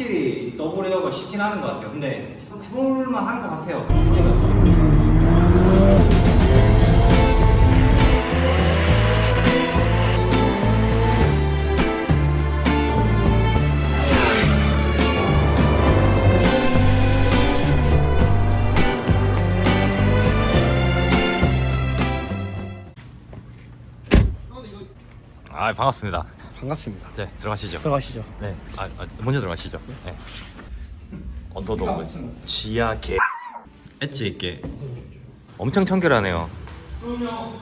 확실히 더블 에어가 쉽진 않은 것 같아요. 근데 해볼만 한 것 같아요. 아 반갑습니다. 반갑습니다. 네 들어가시죠. 들어가시죠. 네, 아, 아, 먼저 들어가시죠. 네. 언더도 지하 개 엣지 있게 엄청 청결하네요. 그럼요.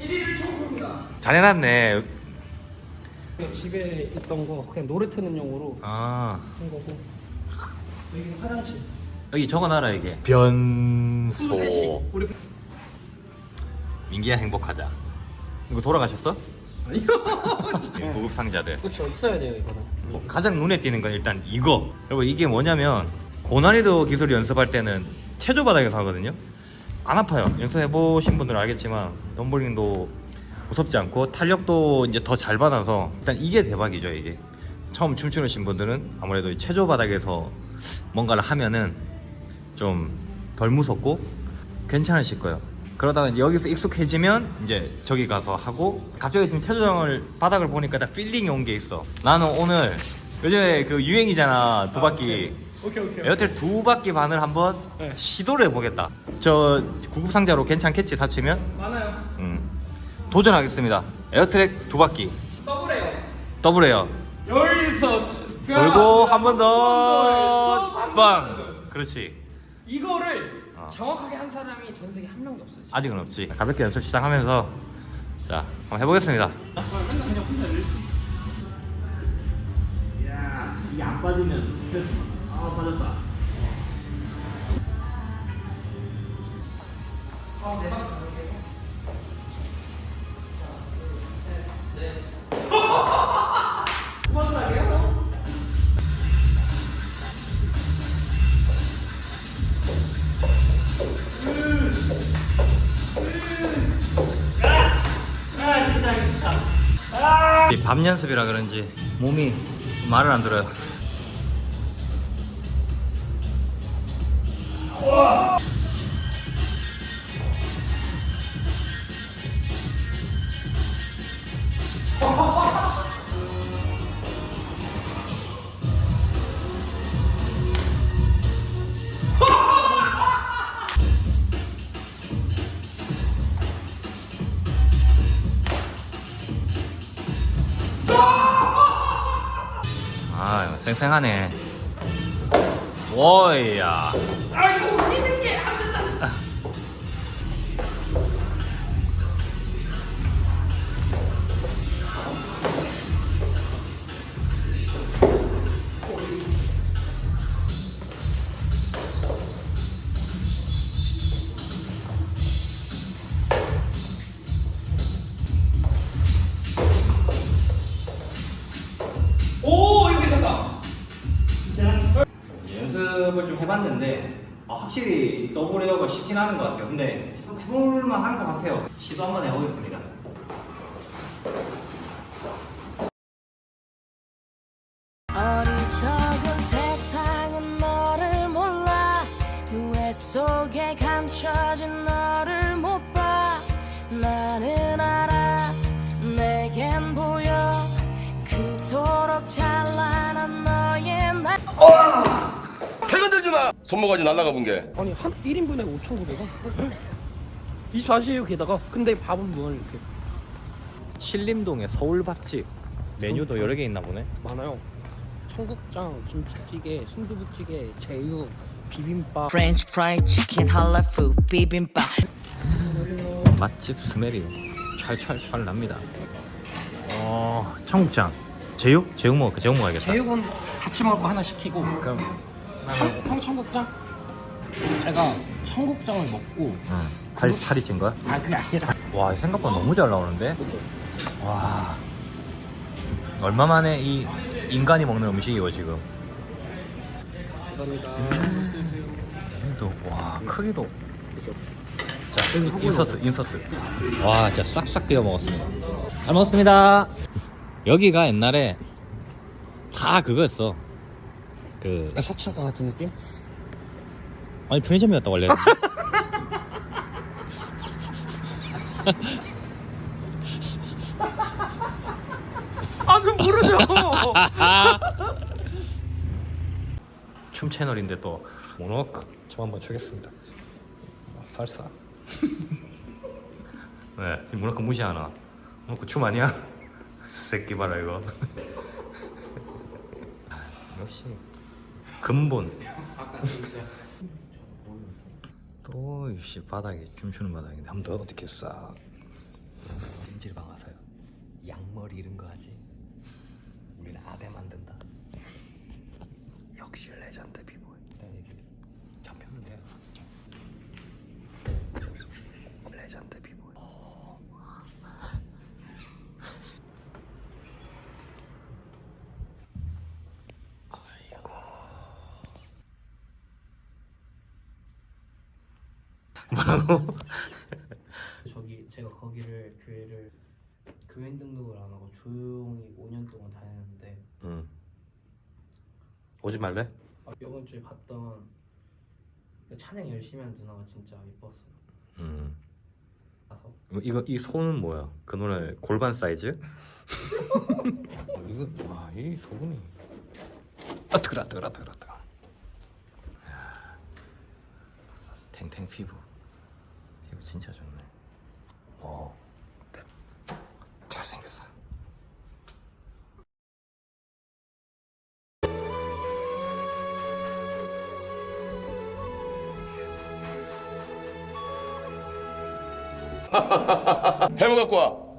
1위를 청구합니다. 잘 해놨네. 집에 있던 거 그냥 노래 트는 용으로 아 한 거고. 여기 화장실. 여기 적어놔라 이게. 변소. 우리 민기야 행복하자. 이거 돌아가셨어? 아니요. 고급 상자들. 그렇죠. 있어야 돼요 이거는. 뭐 가장 눈에 띄는 건 일단 이거. 그리고 이게 뭐냐면 고난이도 기술 연습할 때는 체조 바닥에서 하거든요. 안 아파요. 연습해 보신 분들은 알겠지만 덤블링도 무섭지 않고 탄력도 이제 더 잘 받아서 일단 이게 대박이죠 이게. 처음 춤추신 분들은 아무래도 이 체조 바닥에서 뭔가를 하면은 좀 덜 무섭고 괜찮으실 거예요. 그러다가 여기서 익숙해지면 이제 저기 가서 하고 갑자기 지금 체조장을 바닥을 보니까 딱 필링이 온 게 있어. 나는 오늘 요즘에 그 유행이잖아 두 바퀴. 오케이 오케이. 에어텔 두 바퀴 반을 한번 네. 시도를 해보겠다. 저 구급 상자로 괜찮겠지 다치면? 많아요. 음. 도전하겠습니다. 에어트랙 두 바퀴 더블해요. 더블에어 여기서 돌고 한 번 더 빵. 그렇지. 이거를 어. 정확하게 한 사람이 전 세계 한 명도 없어요. 아직은 없지. 가볍게 연습 시작하면서 자 한번 해보겠습니다. 맨날 그냥 혼자 일수. 야, 이게 안 빠지면 아 빠졌다. 아. 그만하게요? 밤 연습이라 그런지 몸이 말을 안 들어요. 아, 쌩쌩하네. 워이야. 아이고 해봤는데 아, 확실히 더블 에어가 쉽진 않은 것 같아요. 근데 해볼만 한 것 같아요. 시도 한번 해보겠습니다. 손모가지 날라가 본 게. 아니 한 1인분에 5,900원? 24시에요 게다가 근데 밥은 뭐 이렇게 신림동의 서울 밥집 메뉴도 여러 개 있나 보네. 많아요 청국장, 김치찌개, 순두부찌개, 제육, 비빔밥 French fried chicken, halal food, bibimbap 맛집 스멜이 찰찰찰 납니다. 어, 청국장. 제육? 제육 먹을까? 제육 먹어야겠다. 제육은 같이 먹을 거 하나 시키고 그럼 청, 청, 청국장? 제가 청국장을 먹고 응. 살, 살이 찐 거야? 아 그게 아니라 와, 생각보다 너무 잘 나오는데? 그죠? 와. 얼마 만에 이 인간이 먹는 음식이고, 지금. 감사합니다 또, 와, 크기도. 그죠? 자, 인서트, 인서트. 와, 진짜 싹싹 비워 먹었습니다. 잘 먹었습니다. 여기가 옛날에 다 그거였어. 그 사창가 같은 느낌? 아니 편의점이었다 원래. 아 좀 모르죠. 춤 채널인데 또 모노크 좀 한번 추겠습니다. 살사. 네, 지금 모노크 무시하나? 모노크 춤 아니야? 새끼 봐라 이거. 아, 역시 근본. 또 역시 바닥에 춤추는 바닥인데 한 번 더 어떻게 싹. 찜질 방 와서요. 양머리 이런 거 하지. 우리는 아대 만든다. 역시 레전드 비보이. 내가 얘기 잡혔는데. 레전드 비보이. 아이고. 뭐라고? 저기 제가 거기를 교회를 교인 등록을 안 하고 조용히 5년 동안 다녔는데 응. 오지 말래? 아, 이번 주에 봤던 그 찬양 열심히 하는 누나가 진짜 예뻤어요. 응. 가서 이거 이 손은 뭐야? 그 노래 골반 사이즈? 이거 와이 소금이 아 뜨거라 뜨거라 뜨거라 뜨거. 야, 탱탱 피부 피부 진짜 좋네. 오, 네. 잘생겼어. 해머 갖고 와.